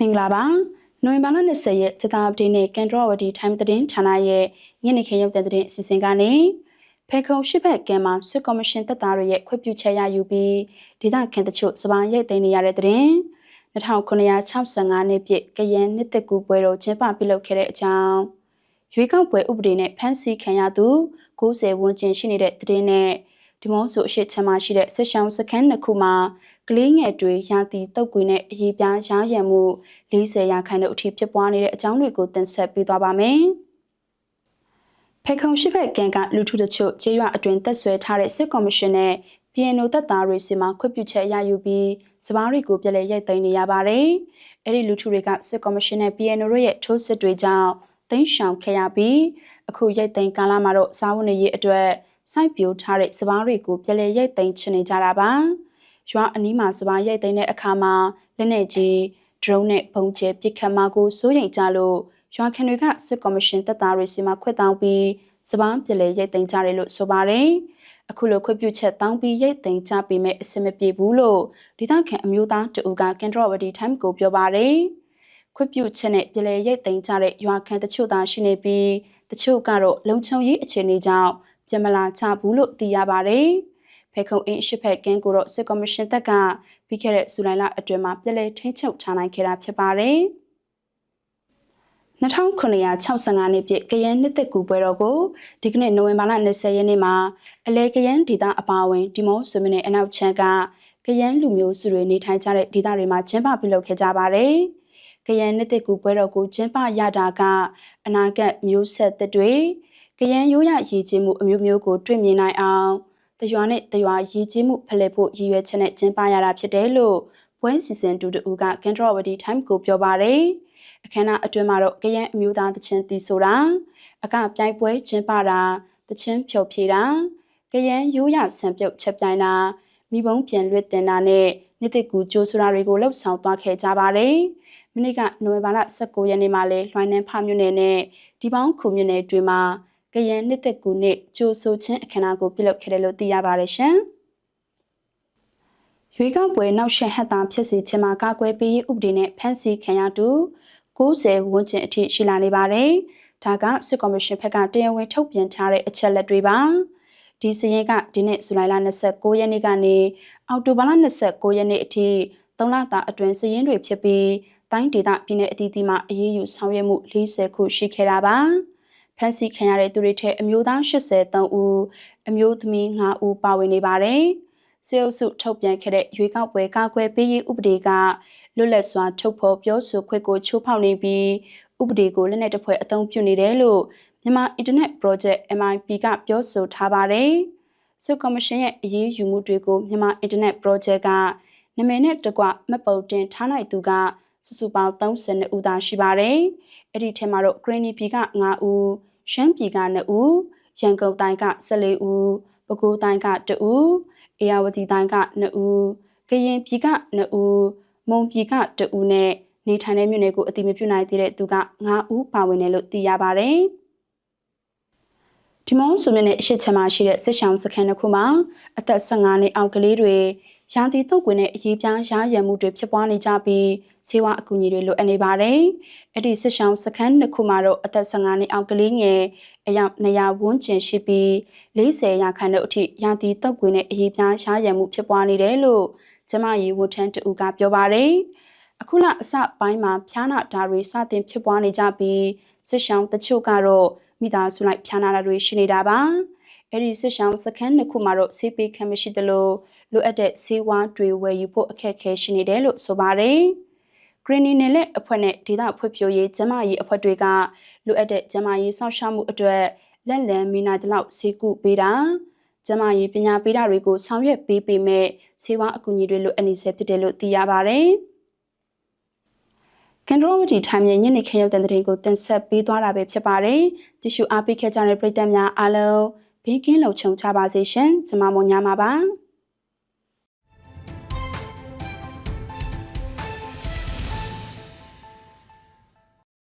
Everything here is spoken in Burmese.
မင်္ဂလာပါနိုဝင်ဘာလ20ရက်စစ်သားအပဒေနဲ့ကန်ဒရဝတီ time သတင်းဌာနရဲ့ညနေခင်းရုပ်သံသတင်းအစီအစဉ်ကနေဖေခုံရှိဘက်ကံမှာစစ်ကော်မရှင်တပ်သားတွေရဲ့ခွင့်ပြုချက်ရယူပြီးဒေသခံတချို့စပားရိတ်သိမ်းနေရတဲ့သတင်း2965နှစ်ပြည့်ကရန်နှစ်သက်ကူပွဲတော်ကျင်းပပြုလုပ်ခဲ့တဲ့အကြောင်းရွေးကောက်ပွဲဥပဒေနဲ့ဖမ်းဆီးခံရသူ90ဝန်းကျင်ရှိနေတဲ့သတင်းနဲ့ဒီမော့ဆိုအရှိချမ်းမရှိတဲ့ဆက်ရှောင်းစခန်းတစ်ခုမှာ ကလေးငယ်တွေရာသီတုပ်ကွေနဲ့အရေးပြားရားရံမှု40ရာခိုင်နှုန်းအထိဖြစ်ပွားနေတဲ့အကြောင်းတွေကိုတင်ဆက်ပေးသွားပါမယ်။ဖေခုံရှိဘက်ကန်ကလူထုတချို့ကျေးရွာအတွင်တက်ဆွဲထားတဲ့စစ်ကော်မရှင်နဲ့ PNO တပ်သားတွေစီမှာခွင့်ပြုချက်ရယူပြီးစပားတွေကိုပြည်လဲရိုက်သိမ်းနေရပါတယ်။အဲ့ဒီလူထုတွေကစစ်ကော်မရှင်နဲ့ PNO တို့ရဲ့ထိုးစစ်တွေကြောင့်သိမ်းရှောင်ခဲ့ရပြီးအခုရိုက်သိမ်းကာလမှာတော့စားဝတ်နေရေးအတွက်စိုက်ပျိုးထားတဲ့စပားတွေကိုပြည်လဲရိုက်သိမ်းချနေကြတာပါ။ ရွာအနီးမှာစပားရိုက်သိမ်းတဲ့အခါမှာလက်နေကြီး drone နဲ့ပုံကျဲပစ်ခတ်မှာကိုစိုးရိမ်ကြလို့ရွာခင်တွေကစစ်ကော်မရှင်တပ်သားတွေစီမှာခွတ်တောင်းပြီးစပားပြည်လဲရိုက်သိမ်းကြတယ်လို့ဆိုပါတယ်။အခုလိုခွင့်ပြုချက်တောင်းပြီးရိတ်သိမ်းကြပေမဲ့အဆင်မပြေဘူးလို့ဒေသခံအမျိုးသားတအူကကန်ဒရဝတီ time ကိုပြောပါတယ်။ခွင့်ပြုချက်နဲ့ပြည်လဲရိတ်သိမ်းကြတဲ့ရွာခံတချို့သာရှိနေပြီးတချို့ကတော့လုံခြုံရေးအခြေအနေကြောင့်ပြန်မလာချဘူးလို့သိရပါတယ်။ ဖေခုံအင်းရှိဖက်ကင်းကိုတော့စစ်ကော်မရှင်တပ်ကပြီးခဲ့တဲ့ဇူလိုင်လအတွင်းမှာပြည်လဲထိန်းချုပ်ထားနိုင်ခဲ့တာဖြစ်ပါတယ်။2965နှစ်ပြည့်ကရန်နှစ်သက်ကူပွဲတော်ကိုဒီကနေ့နိုဝင်ဘာလ20ရက်နေ့မှာအလဲကရန်ဒေသအပါအဝင်ဒီမော့ဆွေမင်းနဲ့အနောက်ချမ်းကကရန်လူမျိုးစုတွေနေထိုင်ကြတဲ့ဒေသတွေမှာကျင်းပပြုလုပ်ခဲ့ကြပါတယ်။ကရန်နှစ်သက်ကူပွဲတော်ကိုကျင်းပရတာကအနာဂတ်မျိုးဆက်သက်တွေကရန်ရိုးရရည်ကြည်မှုအမျိုးမျိုးကိုတွေ့မြင်နိုင်အောင် တရွာနဲ့တရွာရည်ကြီးမှုဖလှယ်ဖို့ရည်ရွယ်ချက်နဲ့ကျင်းပရတာဖြစ်တယ်လို့ပွဲစီစဉ်တူတူကကန်ထရဝတီ time ကိုပြောပါတယ်။အခမ်းအနားအတွင်းမှာတော့ကရန်အမျိုးသားတချင်းတီဆိုတာအကပြိုင်ပွဲကျင်းပတာတချင်းဖြုတ်ဖြေတာကရန်ရိုးရဆံပြုတ်ချက်ပြိုင်တာမိဘုံပြန်လွတ်တင်တာနဲ့နှစ်သက်ကူကြိုးဆိုတာတွေကိုလှုပ်ဆောင်သွားခဲ့ကြပါတယ်။မိနစ်ကနိုဝင်ဘာလ19ရက်နေ့မှာလဲလွှိုင်းနှန်းဖမြို့နယ်နဲ့ဒီပေါင်းခုမြို့နယ်တွေမှာ ကရန်နှစ်သက်ကူနှစ်ကြိုဆိုခြင်းအခမ်းအနားကိုပြုလုပ်ခဲ့တယ်လို့သိရပါတယ်ရှင်။ရွေးကောက်ပွဲနောက်ရှက်ဟက်တာဖြစ်စီခြင်းမှာကာကွယ်ပေးရေးဥပဒေနဲ့ဖမ်းဆီးခံရသူ90ဝန်းကျင်အထိရှိလာနေပါတယ်။ဒါကစစ်ကော်မရှင်ဘက်ကတရားဝင်ထုတ်ပြန်ထားတဲ့အချက်လက်တွေပါ။ဒီစရင်ကဒီနေ့ဇူလိုင်လ29ရက်နေ့ကနေအောက်တိုဘာလ29ရက်နေ့အထိ၃လတာအတွင်းစရင်တွေဖြစ်ပြီးတိုင်းဒေသပြည်내အသီးသီးမှာအရေးယူဆောင်ရွက်မှု40ခုရှိခဲ့တာပါ။ ဖမ်းဆီးခံရတဲ့သူတွေထဲအမျိုးသား83ဦးအမျိုးသမီး9ဦးပါဝင်နေပါတယ်။စေအုပ်စုထုတ်ပြန်ခဲ့တဲ့ရွေးကောက်ပွဲကာကွယ်ပေးရေးဥပဒေကလွတ်လပ်စွာထုတ်ဖော်ပြောဆိုခွင့်ကိုချိုးဖောက်နေပြီးဥပဒေကိုလက်နက်တစ်ဖွဲ့အသုံးပြုနေတယ်လို့မြန်မာ Internet Project MIP ကပြောဆိုထားပါတယ်။စုကော်မရှင်ရဲ့အရေးယူမှုတွေကိုမြန်မာ Internet Project ကနာမည်နဲ့တကွမှတ်ပုံတင်ထားနိုင်သူကစုစုပေါင်း32ဦးသာရှိပါတယ်။အဲ့ဒီထဲမှာတော့ Greeny ပြည်က9ဦး ရှမ်းပြည်က2ဦးရန်ကုန်တိုင်းက14ဦးပဲခူးတိုင်းက2ဦးအေရဝတီတိုင်းက2ဦးကရင်ပြည်က2ဦးမုံပြည်က2ဦးနဲ့နေထိုင်တဲ့မြို့နယ်ကိုအတိမပြုနိုင်သေးတဲ့သူက9ဦးပါဝင်တယ်လို့သိရပါတယ်ဒီမောင်းဆိုမြနဲ့အရှိချမ်းမရှိတဲ့စစ်ဆောင်စခန်းတစ်ခုမှာအသက်15နှစ်အောက်ကလေးတွေ ရာသီတုပ်ကွင်းနဲ့အရေးပြားရာရံမှုတွေဖြစ်ပွားနေကြပြီးဆေးဝါးအကူအညီတွေလိုအပ်နေပါတယ်။အဲ့ဒီစစ်ဆောင်စခန်းတစ်ခုမှာတော့အသက်15နှစ်အောက်ကလေးငယ်အယောက်200ဝန်းကျင်ရှိပြီး40ရာခိုင်နှုန်းအထိရာသီတုပ်ကွင်းနဲ့အရေးပြားရာရံမှုဖြစ်ပွားနေတယ်လို့ကျမရေးဝထန်းတူကပြောပါတယ်။အခုလအစပိုင်းမှာဖျားနာတာတွေစတင်ဖြစ်ပွားနေကြပြီးစစ်ဆောင်တချို့ကတော့မိသားစုလိုက်ဖျားနာတာတွေရှိနေတာပါ။အဲ့ဒီစစ်ဆောင်စခန်းတစ်ခုမှာတော့ဆေးပေးခံမရှိသလို လိုအပ်တဲ့ဆေးဝါးတွေဝယ်ယူဖို့အခက်အခဲရှိနေတယ်လို့ဆိုပါတယ်။ Green နယ်လက်အဖွဲ့နဲ့ဒေသဖွဲ့ဖြိုးရေးကျန်းမာရေးအဖွဲ့တွေကလိုအပ်တဲ့ကျန်းမာရေးစောင့်ရှောက်မှုအတွက်လက်လံမီနာတလောက်ဆေးကုပေးတာကျန်းမာရေးပညာပေးတာတွေကိုဆောင်ရွက်ပေးပေမဲ့ဆေးဝါးအကူအညီတွေလိုအပ်နေဆဲဖြစ်တယ်လို့သိရပါတယ်။ကန်ဒရိုဝတီထိုင်မြညနေခင်းရုပ်တဲ့တဲ့ကိုတင်ဆက်ပေးသွားတာပဲဖြစ်ပါတယ်။ကြည့်ရှုအားပေးခဲ့ကြတဲ့ပရိသတ်များအားလုံးဘေးကင်းလုံခြုံကြပါစေရှင်။ကျွန်မမွန်ညမှာပါ။